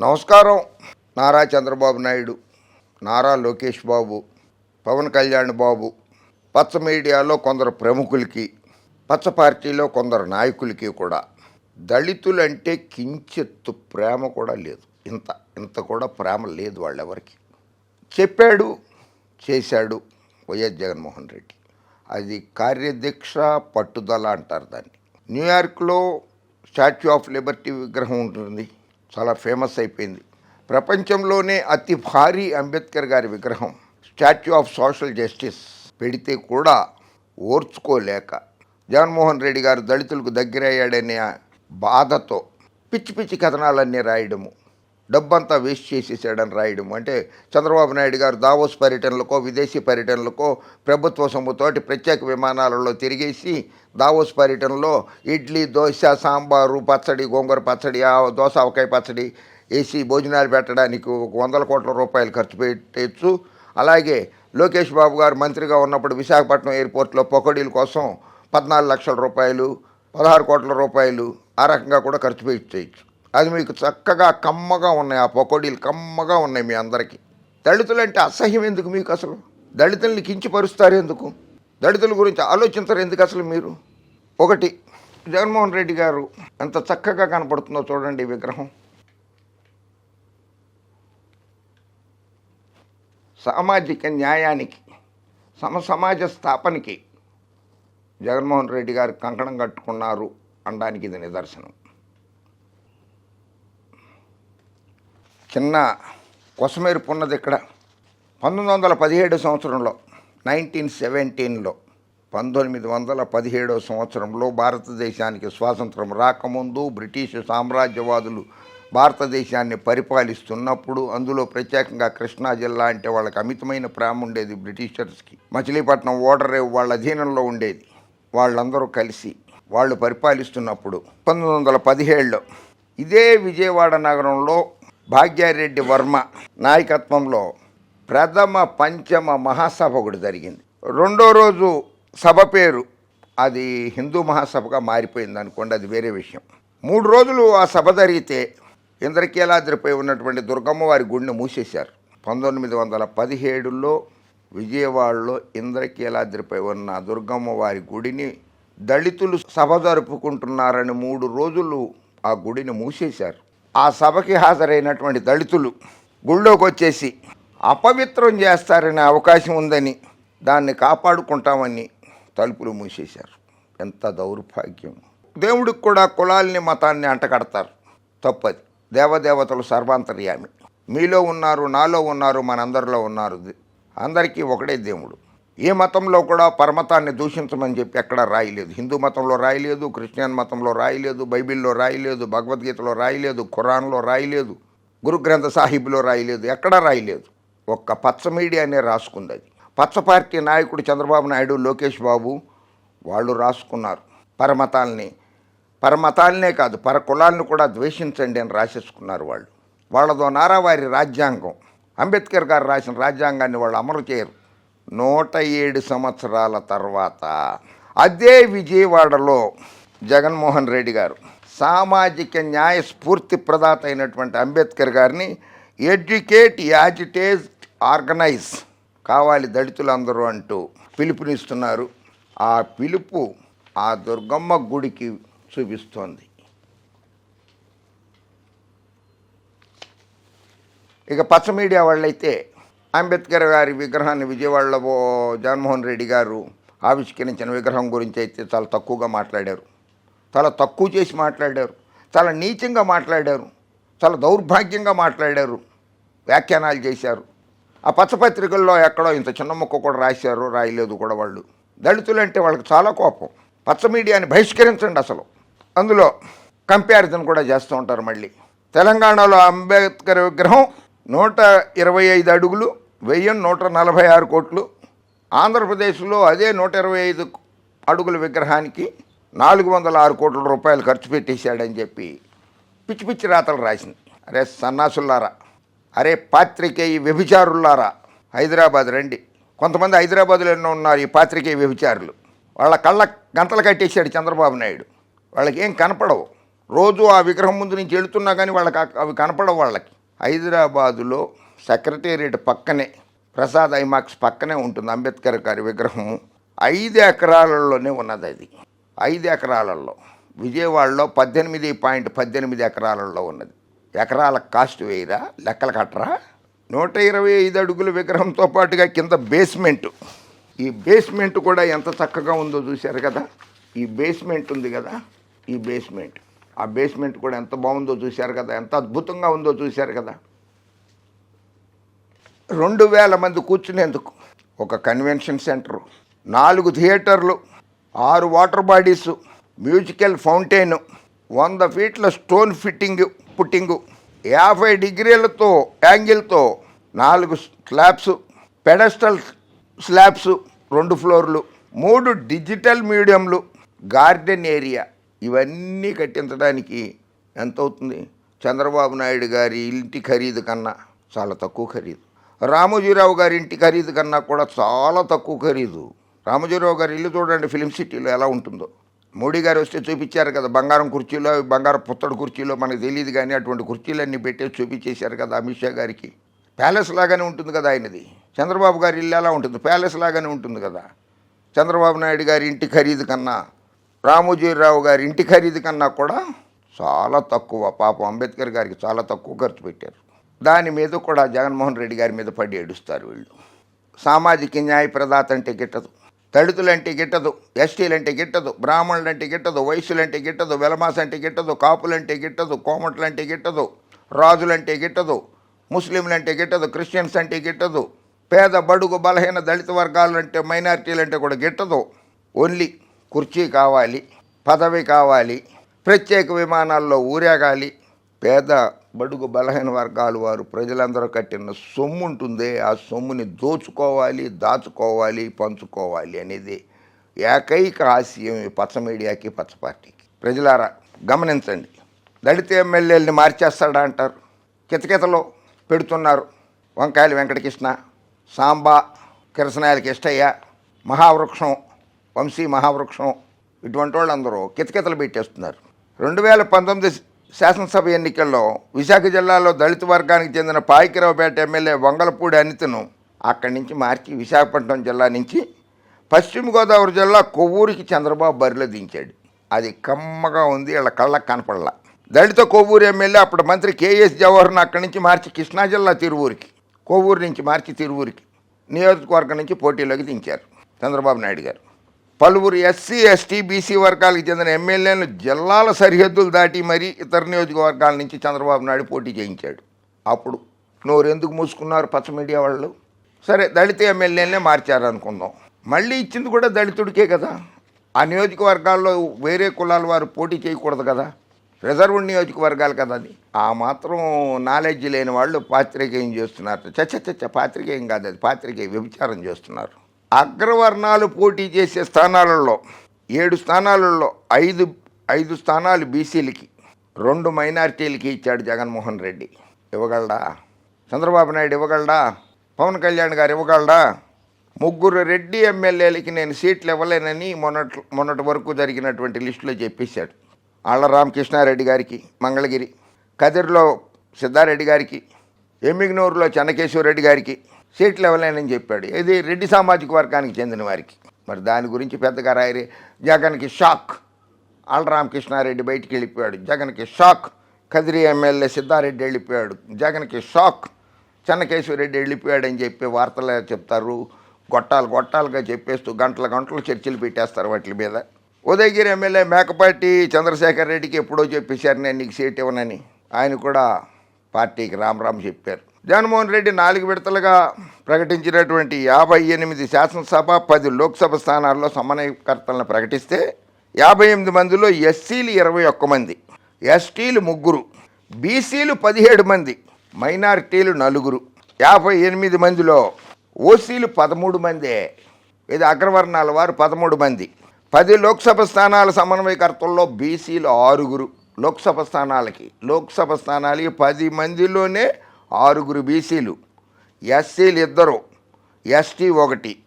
నమస్కారం. నారా చంద్రబాబు నాయుడు నారా లోకేష్ బాబు పవన్ కళ్యాణ్ బాబు. పచ్చ మీడియాలో కొందరు ప్రముఖులకి పచ్చ పార్టీలో కొందరు నాయకులకి కూడా దళితులంటే కించెత్తు ప్రేమ కూడా లేదు. ఇంత ఇంత కూడా ప్రేమ లేదు వాళ్ళెవరికి. చెప్పాడు చేశాడు వైఎస్ జగన్మోహన్ రెడ్డి. అది కార్యదీక్ష పట్టుదల అంటారు దాన్ని. న్యూయార్క్లో స్టాచ్యూ ఆఫ్ లిబర్టీ విగ్రహం ఉంటుంది. చాలా ఫేమస్ అయిపోయింది. ప్రపంచంలోనే అతి భారీ అంబేద్కర్ గారి విగ్రహం స్టాచ్యూ ఆఫ్ సోషల్ జస్టిస్ పెడితే కూడా ఓర్చుకోలేక జగన్మోహన్ రెడ్డి గారు దళితులకు దగ్గరయ్యాడనే బాధతో పిచ్చి పిచ్చి కథనాలన్నీ రాయడము. డబ్బంతా వేస్ట్ చేసేసాడని రాయడం అంటే చంద్రబాబు నాయుడు గారు దావోస్ పర్యటనలకో విదేశీ పర్యటనలకో ప్రభుత్వ సొమ్ముతోటి ప్రత్యేక విమానాలలో తిరిగేసి దావోస్ పర్యటనలో ఇడ్లీ దోశ సాంబారు పచ్చడి గోంగూర పచ్చడి దోశ ఆవకాయ పచ్చడి వేసి భోజనాలు పెట్టడానికి ఒక వందల కోట్ల రూపాయలు ఖర్చు పెట్టచ్చు. అలాగే లోకేష్ బాబు గారు మంత్రిగా ఉన్నప్పుడు విశాఖపట్నం ఎయిర్పోర్ట్లో పొకడీల కోసం పద్నాలుగు లక్షల రూపాయలు పదహారు కోట్ల రూపాయలు ఆ రకంగా కూడా ఖర్చు పెట్టేయచ్చు అది మీకు చక్కగా కమ్మగా ఉన్నాయి ఆ పకోడీలు కమ్మగా ఉన్నాయి మీ అందరికీ. దళితులంటే అసహ్యం ఎందుకు మీకు అసలు? దళితుల్ని కించిపరుస్తారు ఎందుకు? దళితుల గురించి ఆలోచించరు ఎందుకు అసలు మీరు? ఒకటి జగన్మోహన్ రెడ్డి గారు ఎంత చక్కగా కనపడుతుందో చూడండి ఈ విగ్రహం. సామాజిక న్యాయానికి సమ సమాజ స్థాపనకి జగన్మోహన్ రెడ్డి గారు కంకణం కట్టుకున్నారు అనడానికి ఇది నిదర్శనం. చిన్న కొసమేరుపు ఉన్నది ఇక్కడ. పంతొమ్మిది వందల పదిహేడు సంవత్సరంలో నైన్టీన్ సెవెంటీన్లో పంతొమ్మిది వందల పదిహేడో సంవత్సరంలో భారతదేశానికి స్వాతంత్రం రాకముందు బ్రిటిష్ సామ్రాజ్యవాదులు భారతదేశాన్ని పరిపాలిస్తున్నప్పుడు అందులో ప్రత్యేకంగా కృష్ణా జిల్లా అంటే వాళ్ళకి అమితమైన ప్రేమ ఉండేది బ్రిటిషర్స్కి. మచిలీపట్నం ఓడరేవు వాళ్ళ అధీనంలో ఉండేది. వాళ్ళందరూ కలిసి వాళ్ళు పరిపాలిస్తున్నప్పుడు పంతొమ్మిది వందల పదిహేడులో ఇదే విజయవాడ నగరంలో భాగ్యారెడ్డి వర్మ నాయకత్వంలో ప్రథమ పంచమ మహాసభ ఒకటి జరిగింది. రెండో రోజు సభ పేరు అది హిందూ మహాసభగా మారిపోయింది అనుకోండి అది వేరే విషయం. మూడు రోజులు ఆ సభ జరిగితే ఇంద్రకీలాద్రిపై ఉన్నటువంటి దుర్గమ్మ వారి గుడిని మూసేశారు. పంతొమ్మిది వందల పదిహేడులో విజయవాడలో ఇంద్రకీలాద్రిపై ఉన్న దుర్గమ్మ వారి గుడిని దళితులు సభ జరుపుకుంటున్నారని మూడు రోజులు ఆ గుడిని మూసేశారు. ఆ సభకి హాజరైనటువంటి దళితులు గుళ్ళోకి వచ్చేసి అపవిత్రం చేస్తారనే అవకాశం ఉందని దాన్ని కాపాడుకుంటామని తలుపులు మూసేశారు. ఎంత దౌర్భాగ్యం. దేవుడికి కూడా కులాల్ని మతాన్ని అంటకడతారు తప్పది. దేవదేవతలు సర్వాంతర్యామి. మీలో ఉన్నారు నాలో ఉన్నారు మనందరిలో ఉన్నారు. అందరికీ ఒకటే దేవుడు. ఏ మతంలో కూడా పరమతాన్ని దూషించమని చెప్పి ఎక్కడ రాయలేదు. హిందూ మతంలో రాయలేదు క్రిస్టియన్ మతంలో రాయలేదు బైబిల్లో రాయలేదు భగవద్గీతలో రాయలేదు ఖురాన్లో రాయలేదు గురు గ్రంథ సాహిబ్లో రాయలేదు ఎక్కడా రాయలేదు. ఒక్క పచ్చ మీడియానే రాసుకుంది అది పచ్చ పార్టీ నాయకుడు చంద్రబాబు నాయుడు లోకేష్ బాబు వాళ్ళు రాసుకున్నారు పరమతాల్ని. పరమతాలనే కాదు పర కులాలను కూడా ద్వేషించండి అని రాసేసుకున్నారు వాళ్ళు. వాళ్ళదో నారావారి రాజ్యాంగం. అంబేద్కర్ గారు రాసిన రాజ్యాంగాన్ని వాళ్ళు అమలు చేయరు. నూట ఏడు సంవత్సరాల తర్వాత అదే విజయవాడలో జగన్మోహన్ రెడ్డి గారు సామాజిక న్యాయ స్ఫూర్తి ప్రదాత అయినటువంటి అంబేద్కర్ గారిని ఎడ్యుకేట్ యాజిటేట్ ఆర్గనైజ్ కావాలి దళితులందరూ అంటూ పిలుపునిస్తున్నారు. ఆ పిలుపు ఆ దుర్గమ్మ గుడికి చూపిస్తోంది. ఇక పచ్చ మీడియా వాళ్ళైతే అంబేద్కర్ గారి విగ్రహాన్ని విజయవాడలో ఓ జగన్మోహన్ రెడ్డి గారు ఆవిష్కరించిన విగ్రహం గురించి అయితే చాలా తక్కువగా మాట్లాడారు. చాలా తక్కువ చేసి మాట్లాడారు. చాలా నీచంగా మాట్లాడారు. చాలా దౌర్భాగ్యంగా మాట్లాడారు. వ్యాఖ్యానాలు చేశారు. ఆ పచ్చపత్రికల్లో ఎక్కడో ఇంత చిన్న ముక్క కూడా రాశారు రాయలేదు కూడా వాళ్ళు. దళితులు అంటే వాళ్ళకి చాలా కోపం. పచ్చ మీడియాని బహిష్కరించండి అసలు. అందులో కంపారిజన్ కూడా చేస్తూ ఉంటారు మళ్ళీ. తెలంగాణలో అంబేద్కర్ విగ్రహం నూట ఇరవై ఐదు అడుగులు వెయ్యి నూట నలభై ఆరు కోట్లు. ఆంధ్రప్రదేశ్లో అదే నూట ఇరవై ఐదు అడుగుల విగ్రహానికి నాలుగు వందల ఆరు కోట్ల రూపాయలు ఖర్చు పెట్టేశాడని చెప్పి పిచ్చి పిచ్చి రాతలు రాసింది. అరే సన్నాసుల్లారా అరే పాత్రికేయ వ్యభిచారులారా హైదరాబాద్ రండి. కొంతమంది హైదరాబాద్లో ఎన్నో ఉన్నారు ఈ పాత్రికేయ వ్యభిచారులు. వాళ్ళ కళ్ళ గంతలు కట్టేశాడు చంద్రబాబు నాయుడు. వాళ్ళకి ఏం కనపడవు. రోజు ఆ విగ్రహం ముందు నుంచి వెళుతున్నా కానీ వాళ్ళకి అవి కనపడవు వాళ్ళకి. హైదరాబాదులో సెక్రటేరియట్ పక్కనే ప్రసాద్ ఐమాక్స్ పక్కనే ఉంటుంది అంబేద్కర్ గారి విగ్రహం. ఐదు ఎకరాలలోనే ఉన్నది అది. ఐదు ఎకరాలలో. విజయవాడలో పద్దెనిమిది పాయింట్ పద్దెనిమిది ఎకరాలలో ఉన్నది. ఎకరాల కాస్ట్ వేయరా? లెక్కలు కట్టరా? నూట ఇరవై ఐదు అడుగుల విగ్రహంతో పాటుగా కింద బేస్మెంట్. ఈ బేస్మెంట్ కూడా ఎంత చక్కగా ఉందో చూశారు కదా? ఈ బేస్మెంట్ ఉంది కదా? ఈ బేస్మెంట్. ఆ బేస్మెంట్ కూడా ఎంత బాగుందో చూశారు కదా? ఎంత అద్భుతంగా ఉందో చూశారు కదా? రెండు వేల మంది కూర్చునేందుకు ఒక కన్వెన్షన్ సెంటరు నాలుగు థియేటర్లు ఆరు వాటర్ బాడీసు మ్యూజికల్ ఫౌంటైన్ వంద ఫీట్ల స్టోన్ ఫిట్టింగ్ పుట్టింగు యాభై డిగ్రీలతో యాంగిల్తో నాలుగు స్లాబ్స్ పెడస్టల్ స్లాబ్స్ రెండు ఫ్లోర్లు మూడు డిజిటల్ మీడియంలు గార్డెన్ ఏరియా. ఇవన్నీ కట్టించడానికి ఎంత అవుతుంది చంద్రబాబు నాయుడు గారి ఇంటి ఖరీదు కన్నా చాలా తక్కువ ఖరీదు. రామోజీరావు గారి ఇంటి ఖరీదు కన్నా కూడా చాలా తక్కువ ఖరీదు. రామోజీరావు గారి ఇల్లు చూడండి ఫిలిం సిటీలో ఎలా ఉంటుందో. మోడీ గారు వస్తే చూపించారు కదా బంగారం కుర్చీలో బంగారం పుత్తడి కుర్చీలో మనకు తెలియదు కానీ అటువంటి కుర్చీలన్నీ పెట్టేసి చూపించేశారు కదా అమిత్ షా గారికి. ప్యాలెస్ లాగానే ఉంటుంది కదా ఆయనది. చంద్రబాబు గారి ఇల్లు ఎలా ఉంటుంది? ప్యాలెస్ లాగానే ఉంటుంది కదా. చంద్రబాబు నాయుడు గారి ఇంటి ఖరీదు కన్నా రామోజీరావు గారి ఇంటి ఖరీదు కన్నా కూడా చాలా తక్కువ. పాపం అంబేద్కర్ గారికి చాలా తక్కువ ఖర్చు పెట్టారు. దాని మీద కూడా జగన్మోహన్ రెడ్డి గారి మీద పడి ఏడుస్తారు వీళ్ళు. సామాజిక న్యాయ ప్రదాత అంటే గిట్టదు. దళితులంటే గిట్టదు. ఎస్టీలంటే గిట్టదు. బ్రాహ్మణులంటే గిట్టదు. వయస్సులంటే గిట్టదు. వెలమాస్ అంటే గిట్టదు. కాపులంటే గిట్టదు. కోమట్లంటే గిట్టదు. రాజులంటే గిట్టదు. ముస్లింలంటే గిట్టదు. క్రిస్టియన్స్ అంటే గిట్టదు. పేద బడుగు బలహీన దళిత వర్గాలు అంటే కూడా గిట్టదు. ఓన్లీ కుర్చీ కావాలి పదవి కావాలి ప్రత్యేక విమానాల్లో ఊరేగాలి పేద బడుగు బలహీన వర్గాలు వారు ప్రజలందరూ కట్టిన సొమ్ము ఉంటుంది ఆ సొమ్ముని దోచుకోవాలి దాచుకోవాలి పంచుకోవాలి అనేది ఏకైక ఆశయం ఈ పచ్చ మీడియాకి పచ్చ పార్టీకి. ప్రజలారా గమనించండి. దళిత ఎమ్మెల్యేలని మార్చేస్తాడా అంటారు. కితకితలో పెడుతున్నారు. వంకాయల వెంకటకృష్ణ సాంబా కిరసనాయల కిష్టయ్య మహావృక్షం వంశీ మహావృక్షం ఇటువంటి వాళ్ళందరూ కితకితలు పెట్టేస్తున్నారు. రెండు వేల పంతొమ్మిది శాసనసభ ఎన్నికల్లో విశాఖ జిల్లాలో దళిత వర్గానికి చెందిన పాయికిరావుపేట ఎమ్మెల్యే వంగలపూడి అనితను అక్కడి నుంచి మార్చి విశాఖపట్నం జిల్లా నుంచి పశ్చిమ గోదావరి జిల్లా కొవ్వూరికి చంద్రబాబు బరిలో దించాడు. అది కమ్మగా ఉంది వీళ్ళ కళ్ళకు కనపడలా. దళిత కొవ్వూరు ఎమ్మెల్యే అప్పుడు మంత్రి కేఎస్ జవహర్ను అక్కడి నుంచి మార్చి కృష్ణా జిల్లా తిరువూరికి కొవ్వూరు నుంచి మార్చి తిరువూరికి నియోజకవర్గం నుంచి పోటీలోకి దించారు చంద్రబాబు నాయుడు గారు. పలువురు ఎస్సీ ఎస్టీ బీసీ వర్గాలకు చెందిన ఎమ్మెల్యేలను జిల్లాల సరిహద్దులు దాటి మరీ ఇతర నియోజకవర్గాల నుంచి చంద్రబాబు నాయుడు పోటీ చేయించాడు. అప్పుడు నోరెందుకు మూసుకున్నారు పచ్చ మీడియా వాళ్ళు? సరే దళిత ఎమ్మెల్యేలనే మార్చారనుకుందాం. మళ్ళీ ఇచ్చింది కూడా దళితుడికే కదా. ఆ నియోజకవర్గాల్లో వేరే కులాల వారు పోటీ చేయకూడదు కదా. రిజర్వ్ నియోజకవర్గాలు కదా అది. ఆ మాత్రం నాలెడ్జ్ లేని వాళ్ళు పాత్రికేయం చేస్తున్నారు. చచ్చ చచ్చ పాత్రికేయం కాదు అది. పాత్రికేయ వ్యభిచారం చేస్తున్నారు. అగ్రవర్ణాలు పోటీ చేసే స్థానాలలో ఏడు స్థానాలలో ఐదు ఐదు స్థానాలు బీసీలకి రెండు మైనారిటీలకి ఇచ్చాడు జగన్మోహన్ రెడ్డి. ఇవ్వగలడా? చంద్రబాబు నాయుడు ఇవ్వగలడా? పవన్ కళ్యాణ్ గారు ఇవ్వగలడా? ముగ్గురు రెడ్డి ఎమ్మెల్యేలకి నేను సీట్లు ఇవ్వలేనని మొన్నటి మొన్నటి వరకు జరిగినటువంటి లిస్టులో చెప్పేశాడు. ఆళ్ళ రామకృష్ణారెడ్డి గారికి మంగళగిరి. కదిరిలో సిద్ధారెడ్డి గారికి ఎమ్మిగనూరులో చెన్నకేశ్వరరెడ్డి గారికి సీట్లు ఇవ్వలేనని చెప్పాడు. ఇది రెడ్డి సామాజిక వర్గానికి చెందిన వారికి. మరి దాని గురించి పెద్దగా రాయరే. జగన్కి షాక్. అలరామకృష్ణారెడ్డి బయటికి వెళ్ళిపోయాడు. జగన్కి షాక్. కదిరి ఎమ్మెల్యే సిద్ధారెడ్డి వెళ్ళిపోయాడు. జగన్కి షాక్. చెన్నకేశ్వరరెడ్డి వెళ్ళిపోయాడని చెప్పి వార్తలు చెప్తారు. గొట్టాలు గొట్టాలుగా చెప్పేస్తూ గంటల గంటలు చర్చలు పెట్టేస్తారు వాటి మీద. ఉదయగిరి ఎమ్మెల్యే మేకపాటి చంద్రశేఖర్ రెడ్డికి ఎప్పుడో చెప్పేశారు నేను నీకు సీట్ ఇవ్వనని. ఆయన కూడా పార్టీకి రామరామ్ చెప్పారు. జగన్మోహన్ రెడ్డి నాలుగు విడతలుగా ప్రకటించినటువంటి యాభై ఎనిమిది శాసనసభ పది లోక్సభ స్థానాల్లో సమన్వయకర్తలను ప్రకటిస్తే యాభై ఎనిమిది మందిలో ఎస్సీలు ఇరవై ఒక్క మంది ఎస్టీలు ముగ్గురు బీసీలు పదిహేడు మంది మైనారిటీలు నలుగురు. యాభై ఎనిమిది మందిలో ఓసీలు పదమూడు మందే ఇది అగ్రవర్ణాల వారు పదమూడు మంది. పది లోక్సభ స్థానాల సమన్వయకర్తల్లో బీసీలు ఆరుగురు. లోక్సభ స్థానాలకి లోక్సభ స్థానాలకి పది మందిలోనే ఆరుగురు బీసీలు ఎస్సీలు ఇద్దరు ఎస్టీ ఒకటి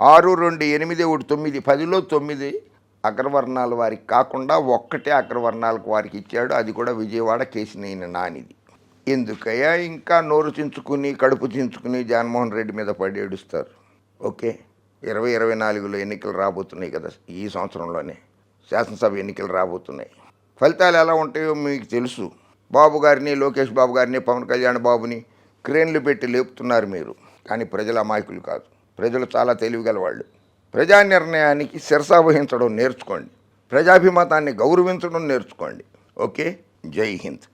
ఆరు రెండు ఎనిమిది ఒకటి తొమ్మిది పదిలో తొమ్మిది అగ్రవర్ణాల వారికి కాకుండా ఒక్కటే అగ్రవర్ణాలకు వారికి ఇచ్చాడు. అది కూడా విజయవాడ కేసినేని నానిది. ఎందుకయ్యా? ఇంకా నోరు చించుకుని కడుపు చించుకుని జగన్మోహన్ రెడ్డి మీద పడి ఏడుస్తారు. ఓకే ఇరవై ఇరవై నాలుగులో ఎన్నికలు రాబోతున్నాయి కదా ఈ సంవత్సరంలోనే. శాసనసభ ఎన్నికలు రాబోతున్నాయి. ఫలితాలు ఎలా ఉంటాయో మీకు తెలుసు. బాబు గారిని లోకేష్ బాబు గారిని పవన్ కళ్యాణ్ బాబుని క్రేన్లు పెట్టి లేపుతున్నారు మీరు. కానీ ప్రజల అమాయకులు కాదు. ప్రజలు చాలా తెలివిగల వాళ్ళు ప్రజా నిర్ణయానికి శిరసావహించడం నేర్చుకోండి. ప్రజాభిమతాన్ని గౌరవించడం నేర్చుకోండి. ఓకే? జై హింద్.